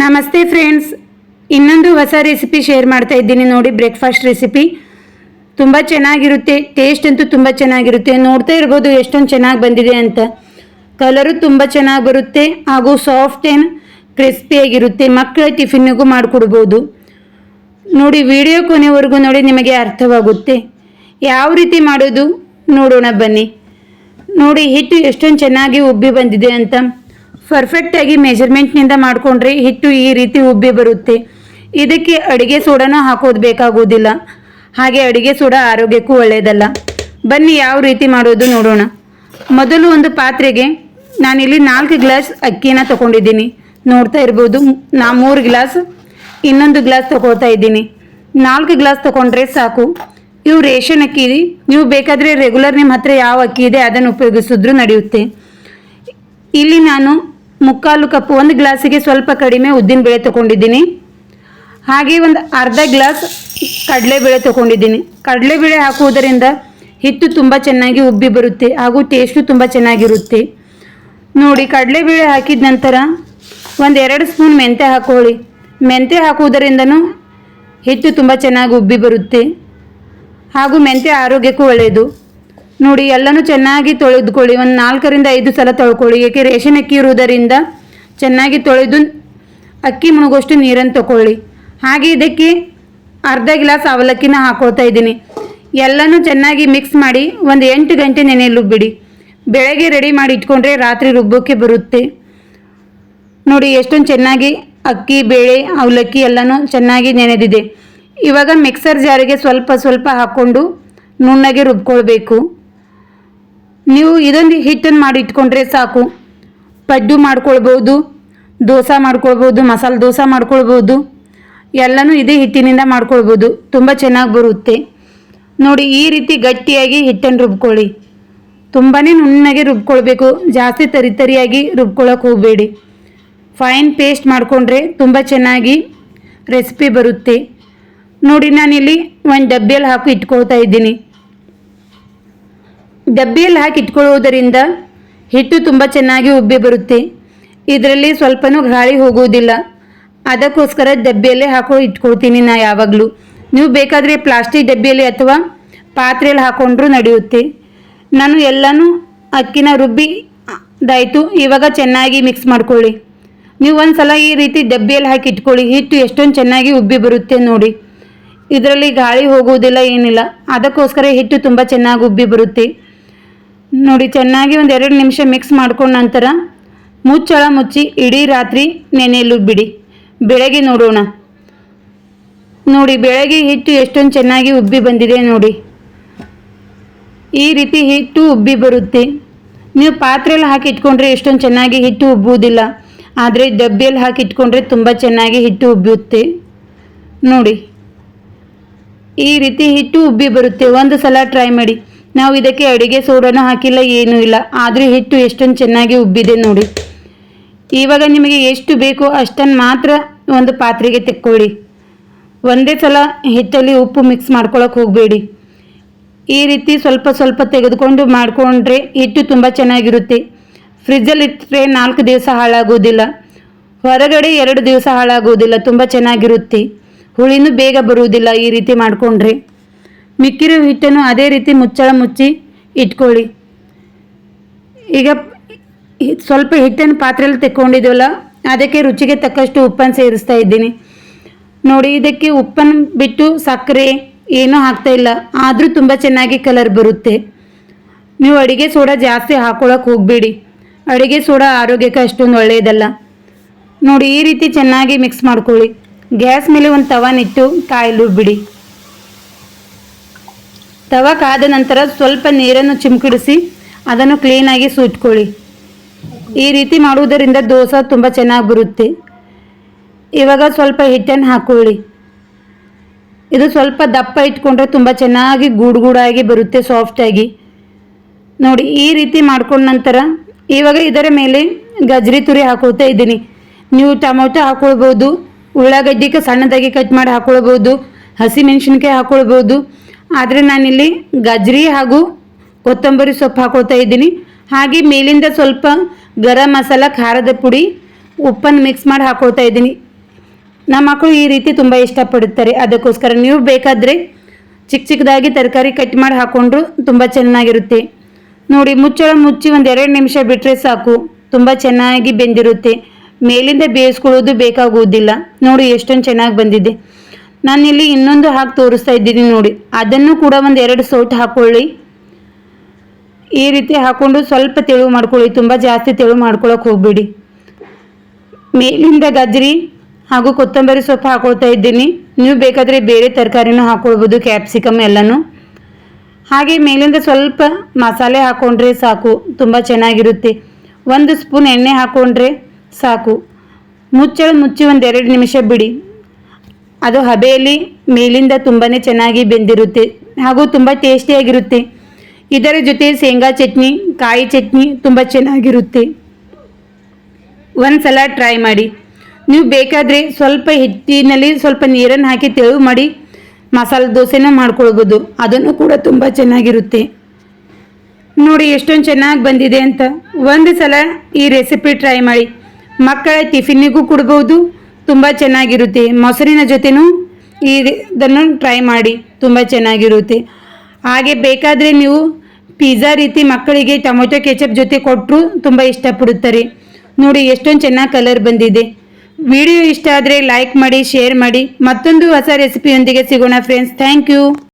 ನಮಸ್ತೆ ಫ್ರೆಂಡ್ಸ್ ಇನ್ನೊಂದು ಹೊಸ ರೆಸಿಪಿ ಶೇರ್ ಮಾಡ್ತಾ ಇದ್ದೀನಿ. ನೋಡಿ ಬ್ರೇಕ್ಫಾಸ್ಟ್ ರೆಸಿಪಿ ತುಂಬ ಚೆನ್ನಾಗಿರುತ್ತೆ. ಟೇಸ್ಟ್ ಅಂತೂ ತುಂಬ ಚೆನ್ನಾಗಿರುತ್ತೆ. ನೋಡ್ತಾ ಇರ್ಬೋದು ಎಷ್ಟೊಂದು ಚೆನ್ನಾಗಿ ಬಂದಿದೆ ಅಂತ. ಕಲರು ತುಂಬ ಚೆನ್ನಾಗಿ ಬರುತ್ತೆ. ಹಾಗೂ ಸಾಫ್ಟ್ ಏನು ಕ್ರಿಸ್ಪಿಯಾಗಿರುತ್ತೆ ಮಕ್ಕಳ ಟಿಫಿನ್ನಿಗೂ ಮಾಡಿಕೊಡ್ಬೋದು. ನೋಡಿ ವಿಡಿಯೋ ಕೊನೆವರೆಗೂ ನೋಡಿ ನಿಮಗೆ ಅರ್ಥವಾಗುತ್ತೆ. ಯಾವ ರೀತಿ ಮಾಡೋದು? ನೋಡೋಣ ಬನ್ನಿ. ನೋಡಿ, ಹಿಟ್ಟು ಎಷ್ಟೊಂದು ಚೆನ್ನಾಗಿ ಉಬ್ಬಿ ಬಂದಿದೆ ಅಂತ. ಪರ್ಫೆಕ್ಟಾಗಿ ಮೆಜರ್ಮೆಂಟ್ನಿಂದ ಮಾಡಿಕೊಂಡ್ರೆ ಹಿಟ್ಟು ಈ ರೀತಿ ಉಬ್ಬಿ ಬರುತ್ತೆ. ಇದಕ್ಕೆ ಅಡುಗೆ ಸೋಡಾನ ಹಾಕೋದು ಬೇಕಾಗೋದಿಲ್ಲ. ಹಾಗೆ ಅಡುಗೆ ಸೋಡಾ ಆರೋಗ್ಯಕ್ಕೂ ಒಳ್ಳೆಯದಲ್ಲ ಬನ್ನಿ ಯಾವ ರೀತಿ ಮಾಡೋದು ನೋಡೋಣ. ಮೊದಲು ಒಂದು ಪಾತ್ರೆಗೆ ನಾನಿಲ್ಲಿ ನಾಲ್ಕು ಗ್ಲಾಸ್ ಅಕ್ಕಿನ ತಗೊಂಡಿದ್ದೀನಿ. ನೋಡ್ತಾ ಇರ್ಬೋದು, ನಾ ಮೂರು ಗ್ಲಾಸ್, ಇನ್ನೊಂದು ಗ್ಲಾಸ್ ತಗೊಳ್ತಾ ಇದ್ದೀನಿ. ನಾಲ್ಕು ಗ್ಲಾಸ್ ತಗೊಂಡ್ರೆ ಸಾಕು. ಇವು ರೇಷನ್ ಅಕ್ಕಿ. ನೀವು ಬೇಕಾದರೆ ರೆಗ್ಯುಲರ್ ನಿಮ್ಮ ಹತ್ರ ಯಾವ ಅಕ್ಕಿ ಇದೆ ಅದನ್ನು ಉಪಯೋಗಿಸಿದ್ರು ನಡೆಯುತ್ತೆ. ಇಲ್ಲಿ ನಾನು ಮುಕ್ಕಾಲು ಕಪ್, ಒಂದು ಗ್ಲಾಸಿಗೆ ಸ್ವಲ್ಪ ಕಡಿಮೆ ಉದ್ದಿನಬೇಳೆ ತಗೊಂಡಿದ್ದೀನಿ. ಹಾಗೆ ಒಂದು ಅರ್ಧ ಗ್ಲಾಸ್ ಕಡಲೆಬೇಳೆ ತಗೊಂಡಿದ್ದೀನಿ. ಕಡಲೆಬೇಳೆ ಹಾಕುವುದರಿಂದ ಹಿಟ್ಟು ತುಂಬ ಚೆನ್ನಾಗಿ ಉಬ್ಬಿ ಬರುತ್ತೆ ಹಾಗೂ ಟೇಸ್ಟು ತುಂಬ ಚೆನ್ನಾಗಿರುತ್ತೆ. ನೋಡಿ ಕಡಲೆಬೇಳೆ ಹಾಕಿದ ನಂತರ ಒಂದು ಎರಡು ಸ್ಪೂನ್ ಮೆಂತ್ಯ ಹಾಕೊಳ್ಳಿ. ಮೆಂತ್ಯ ಹಾಕುವುದರಿಂದನೂ ಹಿಟ್ಟು ತುಂಬ ಚೆನ್ನಾಗಿ ಉಬ್ಬಿ ಬರುತ್ತೆ ಹಾಗೂ ಮೆಂತ್ಯ ಆರೋಗ್ಯಕ್ಕೂ ಒಳ್ಳೆಯದು. ನೋಡಿ, ಎಲ್ಲನೂ ಚೆನ್ನಾಗಿ ತೊಳೆದುಕೊಳ್ಳಿ. ಒಂದು ನಾಲ್ಕರಿಂದ ಐದು ಸಲ ತೊಳ್ಕೊಳ್ಳಿ. ಏಕೆ ರೇಷನ್ ಅಕ್ಕಿ ಇರುವುದರಿಂದ ಚೆನ್ನಾಗಿ ತೊಳೆದು ಅಕ್ಕಿ ಮುಳುಗೋಷ್ಟು ನೀರನ್ನು ತಗೊಳ್ಳಿ ಹಾಗೆ ಇದಕ್ಕೆ ಅರ್ಧ ಗ್ಲಾಸ್ ಅವಲಕ್ಕಿನ ಹಾಕೋತಾ ಇದ್ದೀನಿ. ಎಲ್ಲನೂ ಚೆನ್ನಾಗಿ ಮಿಕ್ಸ್ ಮಾಡಿ ಒಂದು ಎಂಟು ಗಂಟೆ ನೆನೆಯಲು ಬಿಡಿ ಬೆಳಗ್ಗೆ ರೆಡಿ ಮಾಡಿ ಇಟ್ಕೊಂಡ್ರೆ ರಾತ್ರಿ ರುಬ್ಬೋಕ್ಕೆ ಬರುತ್ತೆ. ನೋಡಿ, ಎಷ್ಟೊಂದು ಚೆನ್ನಾಗಿ ಅಕ್ಕಿ, ಬೇಳೆ, ಅವಲಕ್ಕಿ ಎಲ್ಲನೂ ಚೆನ್ನಾಗಿ ನೆನೆದಿದೆ. ಇವಾಗ ಮಿಕ್ಸರ್ ಜಾರಿಗೆ ಸ್ವಲ್ಪ ಸ್ವಲ್ಪ ಹಾಕ್ಕೊಂಡು ನುಣ್ಣಗೆ ರುಬ್ಕೊಳ್ಬೇಕು. ನೀವು ಇದೊಂದು ಹಿಟ್ಟನ್ನು ಮಾಡಿ ಇಟ್ಕೊಂಡ್ರೆ ಸಾಕು. ಪಡ್ಡು ಮಾಡ್ಕೊಳ್ಬೋದು, ದೋಸೆ ಮಾಡ್ಕೊಳ್ಬೋದು, ಮಸಾಲೆ ದೋಸೆ ಮಾಡ್ಕೊಳ್ಬೋದು, ಎಲ್ಲನೂ ಇದೇ ಹಿಟ್ಟಿನಿಂದ ಮಾಡ್ಕೊಳ್ಬೋದು. ತುಂಬ ಚೆನ್ನಾಗಿ ಬರುತ್ತೆ. ನೋಡಿ, ಈ ರೀತಿ ಗಟ್ಟಿಯಾಗಿ ಹಿಟ್ಟನ್ನು ರುಬ್ಕೊಳ್ಳಿ. ತುಂಬಾ ನುಣ್ಣಗೆ ರುಬ್ಕೊಳ್ಬೇಕು. ಜಾಸ್ತಿ ತರಿ ತರಿಯಾಗಿ ರುಬ್ಕೊಳ್ಳೋಕೆ ಹೋಗಬೇಡಿ. ಫೈನ್ ಪೇಸ್ಟ್ ಮಾಡಿಕೊಂಡ್ರೆ ತುಂಬ ಚೆನ್ನಾಗಿ ರೆಸಿಪಿ ಬರುತ್ತೆ. ನೋಡಿ, ನಾನಿಲ್ಲಿ ಒಂದು ಡಬ್ಬಿಯಲ್ಲಿ ಹಾಕಿ ಇಟ್ಕೊಳ್ತಾ ಇದ್ದೀನಿ. ಡಬ್ಬಿಯಲ್ಲಿ ಹಾಕಿ ಇಟ್ಕೊಳ್ಳುವುದರಿಂದ ಹಿಟ್ಟು ತುಂಬ ಚೆನ್ನಾಗಿ ಉಬ್ಬಿ ಬರುತ್ತೆ. ಇದರಲ್ಲಿ ಸ್ವಲ್ಪನೂ ಗಾಳಿ ಹೋಗುವುದಿಲ್ಲ. ಅದಕ್ಕೋಸ್ಕರ ಡಬ್ಬಿಯಲ್ಲೇ ಹಾಕೋ ಇಟ್ಕೊಳ್ತೀನಿ ನಾ ಯಾವಾಗಲೂ. ನೀವು ಬೇಕಾದರೆ ಪ್ಲಾಸ್ಟಿಕ್ ಡಬ್ಬಿಯಲ್ಲಿ ಅಥವಾ ಪಾತ್ರೆಯಲ್ಲಿ ಹಾಕೊಂಡ್ರೂ ನಡೆಯುತ್ತೆ. ನಾನು ಎಲ್ಲನೂ ಅಕ್ಕಿನ ರುಬ್ಬಿ ದಾಯಿತು ಇವಾಗ ಚೆನ್ನಾಗಿ ಮಿಕ್ಸ್ ಮಾಡ್ಕೊಳ್ಳಿ. ನೀವು ಒಂದು ಸಲ ಈ ರೀತಿ ಡಬ್ಬಿಯಲ್ಲಿ ಹಾಕಿ ಇಟ್ಕೊಳ್ಳಿ. ಹಿಟ್ಟು ಎಷ್ಟೊಂದು ಚೆನ್ನಾಗಿ ಉಬ್ಬಿ ಬರುತ್ತೆ ನೋಡಿ. ಇದರಲ್ಲಿ ಗಾಳಿ ಹೋಗುವುದಿಲ್ಲ, ಏನಿಲ್ಲ. ಅದಕ್ಕೋಸ್ಕರ ಹಿಟ್ಟು ತುಂಬ ಚೆನ್ನಾಗಿ ಉಬ್ಬಿ ಬರುತ್ತೆ. ನೋಡಿ, ಚೆನ್ನಾಗಿ ಒಂದು ಎರಡು ನಿಮಿಷ ಮಿಕ್ಸ್ ಮಾಡ್ಕೊಂಡ ನಂತರ ಮುಚ್ಚಳ ಮುಚ್ಚಿ ಇಡೀ ರಾತ್ರಿ ನೆನೆಯಲು ಬಿಡಿ. ಬೆಳಗ್ಗೆ ನೋಡೋಣ. ನೋಡಿ, ಬೆಳಗ್ಗೆ ಹಿಟ್ಟು ಎಷ್ಟೊಂದು ಚೆನ್ನಾಗಿ ಉಬ್ಬಿ ಬಂದಿದೆ ನೋಡಿ. ಈ ರೀತಿ ಹಿಟ್ಟು ಉಬ್ಬಿ ಬರುತ್ತೆ. ನೀವು ಪಾತ್ರೆಯಲ್ಲಿ ಹಾಕಿ ಇಟ್ಕೊಂಡ್ರೆ ಎಷ್ಟೊಂದು ಚೆನ್ನಾಗಿ ಹಿಟ್ಟು ಉಬ್ಬುವುದಿಲ್ಲ. ಆದರೆ ಡಬ್ಬಿಯಲ್ಲಿ ಹಾಕಿ ಇಟ್ಕೊಂಡ್ರೆ ತುಂಬ ಚೆನ್ನಾಗಿ ಹಿಟ್ಟು ಉಬ್ಬುತ್ತೆ. ನೋಡಿ, ಈ ರೀತಿ ಹಿಟ್ಟು ಉಬ್ಬಿ ಬರುತ್ತೆ. ಒಂದು ಸಲ ಟ್ರೈ ಮಾಡಿ. ನಾವು ಇದಕ್ಕೆ ಅಡುಗೆ ಸೋಡಾನು ಹಾಕಿಲ್ಲ, ಏನೂ ಇಲ್ಲ. ಆದರೆ ಹಿಟ್ಟು ಎಷ್ಟೊಂದು ಚೆನ್ನಾಗಿ ಉಬ್ಬಿದೆ ನೋಡಿ. ಇವಾಗ ನಿಮಗೆ ಎಷ್ಟು ಬೇಕೋ ಅಷ್ಟನ್ನು ಮಾತ್ರ ಒಂದು ಪಾತ್ರೆಗೆ ತೆಕ್ಕೊಳ್ಳಿ. ಒಂದೇ ಸಲ ಹಿಟ್ಟಲ್ಲಿ ಉಪ್ಪು ಮಿಕ್ಸ್ ಮಾಡ್ಕೊಳಕ್ಕೆ ಹೋಗಬೇಡಿ. ಈ ರೀತಿ ಸ್ವಲ್ಪ ಸ್ವಲ್ಪ ತೆಗೆದುಕೊಂಡು ಮಾಡಿಕೊಂಡ್ರೆ ಹಿಟ್ಟು ತುಂಬ ಚೆನ್ನಾಗಿರುತ್ತೆ. ಫ್ರಿಜ್ಜಲ್ಲಿ ಇಟ್ಟರೆ ನಾಲ್ಕು ದಿವಸ ಹಾಳಾಗೋದಿಲ್ಲ. ಹೊರಗಡೆ ಎರಡು ದಿವಸ ಹಾಳಾಗೋದಿಲ್ಲ, ತುಂಬ ಚೆನ್ನಾಗಿರುತ್ತೆ. ಹುಳಿನೂ ಬೇಗ ಬರುವುದಿಲ್ಲ ಈ ರೀತಿ ಮಾಡಿಕೊಂಡ್ರೆ. ಮಿಕ್ಕಿರೋ ಹಿಟ್ಟನ್ನು ಅದೇ ರೀತಿ ಮುಚ್ಚಳ ಮುಚ್ಚಿ ಇಟ್ಕೊಳ್ಳಿ. ಈಗ ಸ್ವಲ್ಪ ಹಿಟ್ಟನ್ನು ಪಾತ್ರೆಯಲ್ಲಿ ತೆಕ್ಕೊಂಡಿದ್ದೀವಲ್ಲ ಅದಕ್ಕೆ ರುಚಿಗೆ ತಕ್ಕಷ್ಟು ಉಪ್ಪನ್ನು ಸೇರಿಸ್ತಾ ಇದ್ದೀನಿ. ನೋಡಿ, ಇದಕ್ಕೆ ಉಪ್ಪನ್ನು ಬಿಟ್ಟು ಸಕ್ಕರೆ ಏನೂ ಹಾಕ್ತಾ ಇಲ್ಲ, ಆದರೂ ತುಂಬ ಚೆನ್ನಾಗಿ ಕಲರ್ ಬರುತ್ತೆ. ನೀವು ಅಡುಗೆ ಸೋಡಾ ಜಾಸ್ತಿ ಹಾಕೊಳ್ಳೋಕೆ ಹೋಗಬೇಡಿ. ಅಡುಗೆ ಸೋಡಾ ಆರೋಗ್ಯಕ್ಕೆ ಅಷ್ಟೊಂದು ಒಳ್ಳೆಯದಲ್ಲ ನೋಡಿ, ಈ ರೀತಿ ಚೆನ್ನಾಗಿ ಮಿಕ್ಸ್ ಮಾಡ್ಕೊಳ್ಳಿ. ಗ್ಯಾಸ್ ಮೇಲೆ ಒಂದು ತವನಿಟ್ಟು ಕಾಯಲು ಬಿಡಿ. ತವ ಕಾದ ನಂತರ ಸ್ವಲ್ಪ ನೀರನ್ನು ಚಿಮ್ಕಿಡಿಸಿ ಅದನ್ನು ಕ್ಲೀನಾಗಿ ಸುಟ್ಕೊಳ್ಳಿ ಈ ರೀತಿ ಮಾಡುವುದರಿಂದ ದೋಸೆ ತುಂಬ ಚೆನ್ನಾಗಿ ಬರುತ್ತೆ ಇವಾಗ ಸ್ವಲ್ಪ ಹಿಟ್ಟನ್ನು ಹಾಕೊಳ್ಳಿ. ಇದು ಸ್ವಲ್ಪ ದಪ್ಪ ಇಟ್ಕೊಂಡ್ರೆ ತುಂಬ ಚೆನ್ನಾಗಿ ಗೂಡು ಗೂಡಾಗಿ ಬರುತ್ತೆ ಸಾಫ್ಟಾಗಿ ನೋಡಿ, ಈ ರೀತಿ ಮಾಡ್ಕೊಂಡ ನಂತರ ಇವಾಗ ಇದರ ಮೇಲೆ ಗಜ್ರಿ ತುರಿ ಹಾಕೊಳ್ತಾ ಇದ್ದೀನಿ. ನೀವು ಟೊಮೊಟೊ ಹಾಕೊಳ್ಬೋದು, ಉಳ್ಳಾಗಡ್ಡಿಗೆ ಸಣ್ಣದಾಗಿ ಕಟ್ ಮಾಡಿ ಹಾಕೊಳ್ಬೋದು ಹಸಿಮೆಣಸಿನ್ಕಾಯಿ ಹಾಕೊಳ್ಬೋದು ಆದರೆ ನಾನಿಲ್ಲಿ ಗಜ್ರಿ ಹಾಗೂ ಕೊತ್ತಂಬರಿ ಸೊಪ್ಪು ಹಾಕೋತಾ ಇದ್ದೀನಿ. ಹಾಗೆ ಮೇಲಿಂದ ಸ್ವಲ್ಪ ಗರಂ ಮಸಾಲ, ಖಾರದ ಪುಡಿ, ಉಪ್ಪನ್ನು ಮಿಕ್ಸ್ ಮಾಡಿ ಹಾಕೊಳ್ತಾ ಇದ್ದೀನಿ. ನಮ್ಮ ಮಕ್ಕಳು ಈ ರೀತಿ ತುಂಬ ಇಷ್ಟಪಡುತ್ತಾರೆ. ಅದಕ್ಕೋಸ್ಕರ ನೀವು ಬೇಕಾದರೆ ಚಿಕ್ಕ ಚಿಕ್ಕದಾಗಿ ತರಕಾರಿ ಕಟ್ ಮಾಡಿ ಹಾಕ್ಕೊಂಡ್ರು ತುಂಬ ಚೆನ್ನಾಗಿರುತ್ತೆ. ನೋಡಿ, ಮುಚ್ಚಳ ಮುಚ್ಚಿ ಒಂದು ಎರಡು ನಿಮಿಷ ಬಿಟ್ಟರೆ ಸಾಕು. ತುಂಬ ಚೆನ್ನಾಗಿ ಬೆಂದಿರುತ್ತೆ. ಮೇಲಿಂದ ಬೇಯಿಸ್ಕೊಳ್ಳೋದು ಬೇಕಾಗುವುದಿಲ್ಲ. ನೋಡಿ, ಎಷ್ಟೊಂದು ಚೆನ್ನಾಗಿ ಬಂದಿದೆ. ನಾನಿಲ್ಲಿ ಇನ್ನೊಂದು ಹಾಕಿ ತೋರಿಸ್ತಾ ಇದ್ದೀನಿ ನೋಡಿ. ಅದನ್ನು ಕೂಡ ಒಂದು ಎರಡು ಸೌಟ್ ಹಾಕೊಳ್ಳಿ. ಈ ರೀತಿ ಹಾಕೊಂಡು ಸ್ವಲ್ಪ ತೆಳು ಮಾಡ್ಕೊಳ್ಳಿ. ತುಂಬ ಜಾಸ್ತಿ ತೆಳು ಮಾಡ್ಕೊಳಕ್ಕೆ ಹೋಗ್ಬೇಡಿ. ಮೇಲಿಂದ ಗಜ್ರಿ ಹಾಗೂ ಕೊತ್ತಂಬರಿ ಸೊಪ್ಪು ಹಾಕೊಳ್ತಾ ಇದ್ದೀನಿ. ನೀವು ಬೇಕಾದರೆ ಬೇರೆ ತರಕಾರಿನೂ ಹಾಕೊಳ್ಬೋದು, ಕ್ಯಾಪ್ಸಿಕಮ್ ಎಲ್ಲನೂ. ಹಾಗೆ ಮೇಲಿಂದ ಸ್ವಲ್ಪ ಮಸಾಲೆ ಹಾಕೊಂಡ್ರೆ ಸಾಕು. ತುಂಬ ಚೆನ್ನಾಗಿರುತ್ತೆ. ಒಂದು ಸ್ಪೂನ್ ಎಣ್ಣೆ ಹಾಕ್ಕೊಂಡ್ರೆ ಸಾಕು. ಮುಚ್ಚಳ ಮುಚ್ಚಿ ಒಂದು ಎರಡು ನಿಮಿಷ ಬಿಡಿ. ಅದು ಹಬೆಯಲ್ಲಿ ಮೇಲಿಂದ ತುಂಬಾ ಚೆನ್ನಾಗಿ ಬೆಂದಿರುತ್ತೆ ಹಾಗೂ ತುಂಬ ಟೇಸ್ಟಿಯಾಗಿರುತ್ತೆ. ಇದರ ಜೊತೆ ಶೇಂಗಾ ಚಟ್ನಿ, ಕಾಯಿ ಚಟ್ನಿ ತುಂಬ ಚೆನ್ನಾಗಿರುತ್ತೆ. ಒಂದು ಸಲ ಟ್ರೈ ಮಾಡಿ. ನೀವು ಬೇಕಾದರೆ ಸ್ವಲ್ಪ ಹಿಟ್ಟಿನಲ್ಲಿ ಸ್ವಲ್ಪ ನೀರನ್ನು ಹಾಕಿ ತೆಳು ಮಾಡಿ ಮಸಾಲೆ ದೋಸೆನ ಮಾಡ್ಕೊಳ್ಬೋದು. ಅದನ್ನು ಕೂಡ ತುಂಬ ಚೆನ್ನಾಗಿರುತ್ತೆ. ನೋಡಿ ಎಷ್ಟೊಂದು ಚೆನ್ನಾಗಿ ಬಂದಿದೆ ಅಂತ. ಒಂದು ಸಲ ಈ ರೆಸಿಪಿ ಟ್ರೈ ಮಾಡಿ. ಮಕ್ಕಳ ಟಿಫಿನ್ನಿಗೂ ಕೊಡ್ಬೋದು. ತುಂಬ ಚೆನ್ನಾಗಿರುತ್ತೆ. ಮೊಸರಿನ ಜೊತೆನೂ ಈ ಇದನ್ನು ಟ್ರೈ ಮಾಡಿ ತುಂಬ ಚೆನ್ನಾಗಿರುತ್ತೆ. ಹಾಗೆ ಬೇಕಾದರೆ ನೀವು ಪಿಜ್ಜಾ ರೀತಿ ಮಕ್ಕಳಿಗೆ ಟೊಮೊಟೊ ಕೆಚಪ್ ಜೊತೆ ಕೊಟ್ಟರು ತುಂಬ ಇಷ್ಟಪಡುತ್ತಾರೆ. ನೋಡಿ ಎಷ್ಟೊಂದು ಚೆನ್ನಾಗಿ ಕಲರ್ ಬಂದಿದೆ. ವಿಡಿಯೋ ಇಷ್ಟ ಆದರೆ ಲೈಕ್ ಮಾಡಿ ಶೇರ್ ಮಾಡಿ. ಮತ್ತೊಂದು ಹೊಸ ರೆಸಿಪಿಯೊಂದಿಗೆ ಸಿಗೋಣ ಫ್ರೆಂಡ್ಸ್ ಥ್ಯಾಂಕ್ ಯು